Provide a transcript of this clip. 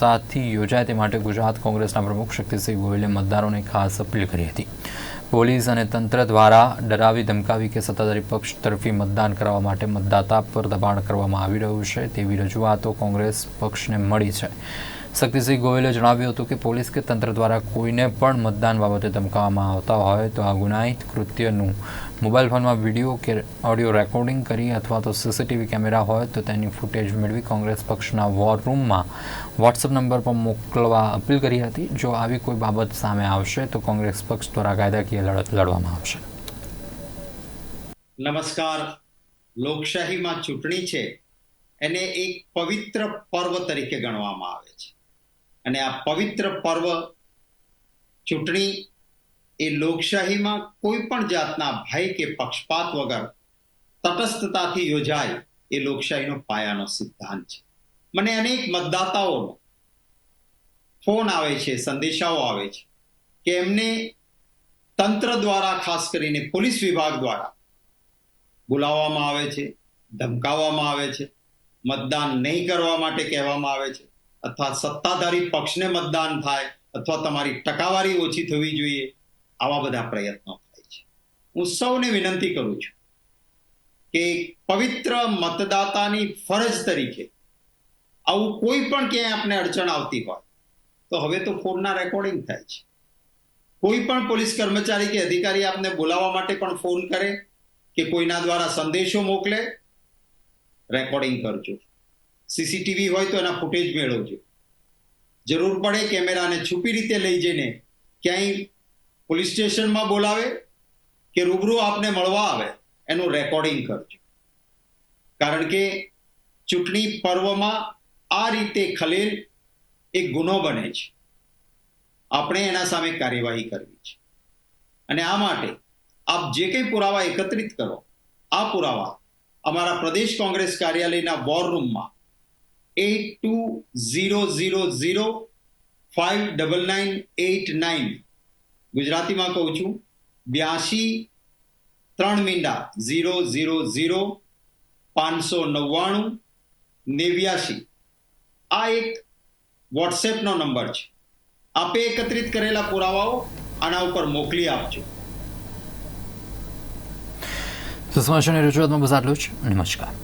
તટસ્થતાથી યોજાય તે માટે ગુજરાત કોંગ્રેસના પ્રમુખ શક્તિસિંહ ગોયલે મતદારોને ખાસ અપીલ કરી હતી. પોલીસ અને તંત્ર દ્વારા ડરાવી ધમકાવી કે સત્તાધારી પક્ષ તરફી મતદાન કરવા માટે મતદાતા પર દબાણ કરવામાં આવી રહ્યું છે તેવી રજૂઆતો કોંગ્રેસ પક્ષને મળી છે. શક્તિસિંહ ગોયલે જણાવ્યું હતું કે પોલીસ કે તંત્ર દ્વારા કોઈને પણ મતદાન બાબતે ધમકાવવામાં આવતા હોય તો આ ગુનાહિત કૃત્યનું. મોબાઈલ ફોનમાં વીડિયો કે ઓડિયો રેકોર્ડિંગ કરી અથવા તો સીસીટીવી કેમેરા હોય તો તેની ફૂટેજ મેળવી કોંગ્રેસ પક્ષના વોર રૂમમાં વોટ્સઅપ નંબર પર મોકલવા અપીલ કરી હતી. જો આવી કોઈ બાબત સામે આવશે તો કોંગ્રેસ પક્ષ દ્વારા કાયદાકીય લડત લડવામાં આવશે. નમસ્કાર. લોકશાહીમાં ચૂંટણી છે. એને એક પવિત્ર પર્વ તરીકે ગણવામાં આવે છે. અને આ પવિત્ર પર્વ ચૂંટણી એ લોકશાહીમાં કોઈ પણ જાતના ભય કે પક્ષપાત વગર તટસ્થતાથી યોજાય એ લોકશાહીનો પાયાનો સિદ્ધાંત છે. મને અનેક મતદાતાઓનો ફોન આવે છે, સંદેશાઓ આવે છે કે એમને તંત્ર દ્વારા, ખાસ કરીને પોલીસ વિભાગ દ્વારા બોલાવવામાં આવે છે, ધમકાવવામાં આવે છે, મતદાન નહીં કરવા માટે કહેવામાં આવે છે. અથવા સત્તાધારી પક્ષને મતદાન થાય અથવા તમારી ટકાવારી ઓછી થવી જોઈએ, આવા બધા પ્રયત્નો થાય છે. હું સૌને વિનંતી કરું છું કે પવિત્ર મતદાતાની ફરજ તરીકે આવું કોઈ પણ ક્યાંય આપને અડચણ આવતી હોય, તો હવે તો ફોનના રેકોર્ડિંગ થાય છે. કોઈ પણ પોલીસ કર્મચારી કે અધિકારી આપને બોલાવવા માટે પણ ફોન કરે કે કોઈના દ્વારા સંદેશો મોકલે, રેકોર્ડિંગ કરજો. સીસીટીવી હોય તો એના ફૂટેજ મેળવજો. જરૂર પડે કેમેરાને છુપી રીતે લઈ જઈને ક્યાંય પોલીસ સ્ટેશનમાં બોલાવે કે રૂબરૂ આપને મળવા આવે, એનું રેકોર્ડિંગ કરજો. કારણ કે ચૂંટણી પર્વમાં આ રીતે ખલેલ એક ગુનો બને છે. આપણે એના સામે કાર્યવાહી કરવી છે. અને આ માટે આપ જે કંઈ પુરાવા એકત્રિત કરો, આ પુરાવા અમારા પ્રદેશ કોંગ્રેસ કાર્યાલયના વોર રૂમમાં eight two zero zero zero five double nine eight nine ગુજરાતીમાં કહું છું બ્યાસી ત્રણ મીંડા ઝીરો ઝીરો ઝીરો પાંચસો નવ્વાણું નેવ્યાશી. આ એક વોટ્સએપનો નંબર છે. આપે એકત્રિત કરેલા પુરાવાઓ આના ઉપર મોકલી આપજો. સમાચારની રજૂઆતમાં બસ આટલું જ. નમસ્કાર.